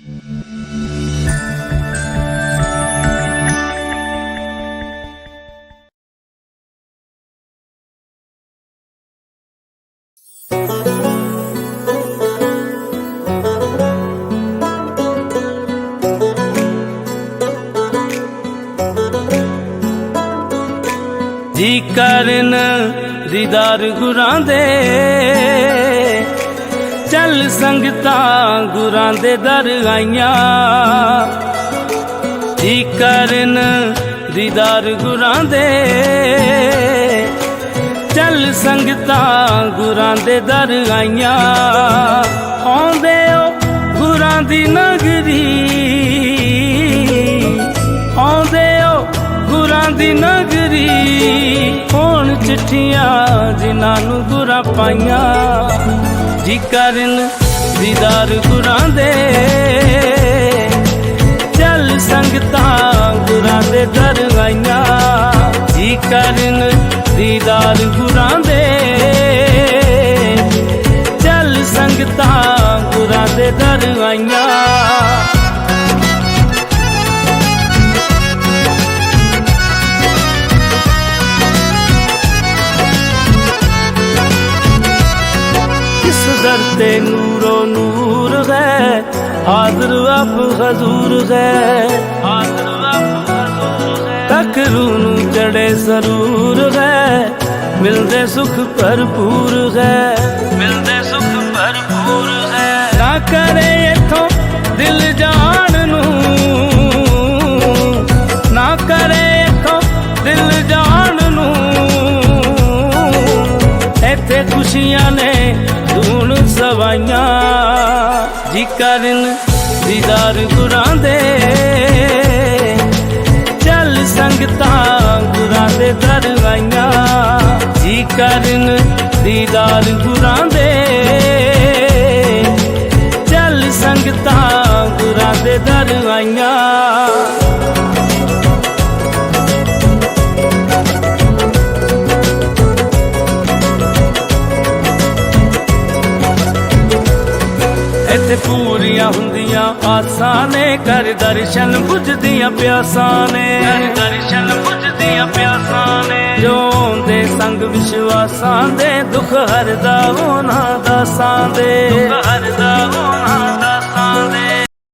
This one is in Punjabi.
ਜੀ ਕਰਨ ਦੀਦਾਰ ਗੁਰਾਂ ਦੇ ਚੱਲ ਸੰਗਤਾਂ ਗੁਰਾਂ ਦੇ ਦਰ ਆਈਆਂ। ਜੀ ਕਰਨ ਦੀਦਾਰ ਗੁਰਾਂ ਦੇ? ਚੱਲ ਸੰਗਤਾਂ ਗੁਰਾਂ ਦੇ ਦਰ ਆਈਆਂ। ਆਉਂਦੇ ਓ ਗੁਰਾਂ ਦੀ ਨਗਰੀ। ਆਉਂਦੇ ਓ ਗੁਰਾਂ ਦੀ ਨਗਰੀ। ਹੁਣ ਚਿੱਠੀਆਂ ਜਿਨ੍ਹਾਂ ਨੂੰ ਗੁਰਾਂ ਪਾਈਆਂ। ਜੀ ਕਰਨ ਦੀਦਾਰ ਗੁਰਾਂ ਦੇ। ਚੱਲ ਸੰਗਤਾਂ ਗੁਰਾਂ ਦੇ ਦਰ ਆਈਆਂ। ਜੀ ਕਰਨ ਦੀਦਾਰ ਗੁਰਾਂ ਦੇ। ਚੱਲ ਸੰਗਤਾਂ ਗੁਰਾਂ ਦੇ ਦਰ ਆਈਆਂ। ਦਰ ਤੇ ਨੂਰੋ ਨੂਰ ਹੈ ਹਾਜ਼ਰ ਆਪ ਹਜ਼ੂਰ ਹੈ। ਹਾਜ਼ਰ ਆਪ ਹਜ਼ੂਰ ਹੈ। ਤੱਕ ਰੂਹ ਨੂੰ ਚੜੇ ਜ਼ਰੂਰ ਹੈ ਮਿਲਦੇ ਸੁਖ ਭਰਪੂਰ ਹੈ। ਜੀ ਕਰਨ ਦੀਦਾਰ ਗੁਰਾਂ ਦੇ। ਚੱਲ ਸੰਗਤਾਂ ਗੁਰਾਂ ਦੇ ਦਰਵਾਈਆਂ ਆਈਆਂ। ਜੀ ਕਰਨ ਦੀਦਾਰ ਗੁਰਾਂ ਦੇ। ਚੱਲ ਸੰਗਤਾਂ ਗੁਰਾਂ ਦੇ ਦਰਵਾਈਆਂ ਇੱਥੇ ਪੂਰੀਆਂ ਹੁੰਦੀਆਂ ਆਸਾਂ ਨੇ ਕਰ ਦਰਸ਼ਨ ਬੁਝਦੀਆਂ ਪਿਆਸਾਂ ਨੇ। ਕਰ ਦਰਸ਼ਨ ਬੁਝਦੀਆਂ ਪਿਆਸਾਂ ਨੇ। ਜੋ ਦੇ ਸੰਗ ਵਿਸ਼ਵਾਸਾਂ ਦੇ ਦੁੱਖ ਹਰਦਾ ਉਹਨਾਂ ਦਾਸਾਂ ਦੇ। ਦੁੱਖ ਹਰਦਾ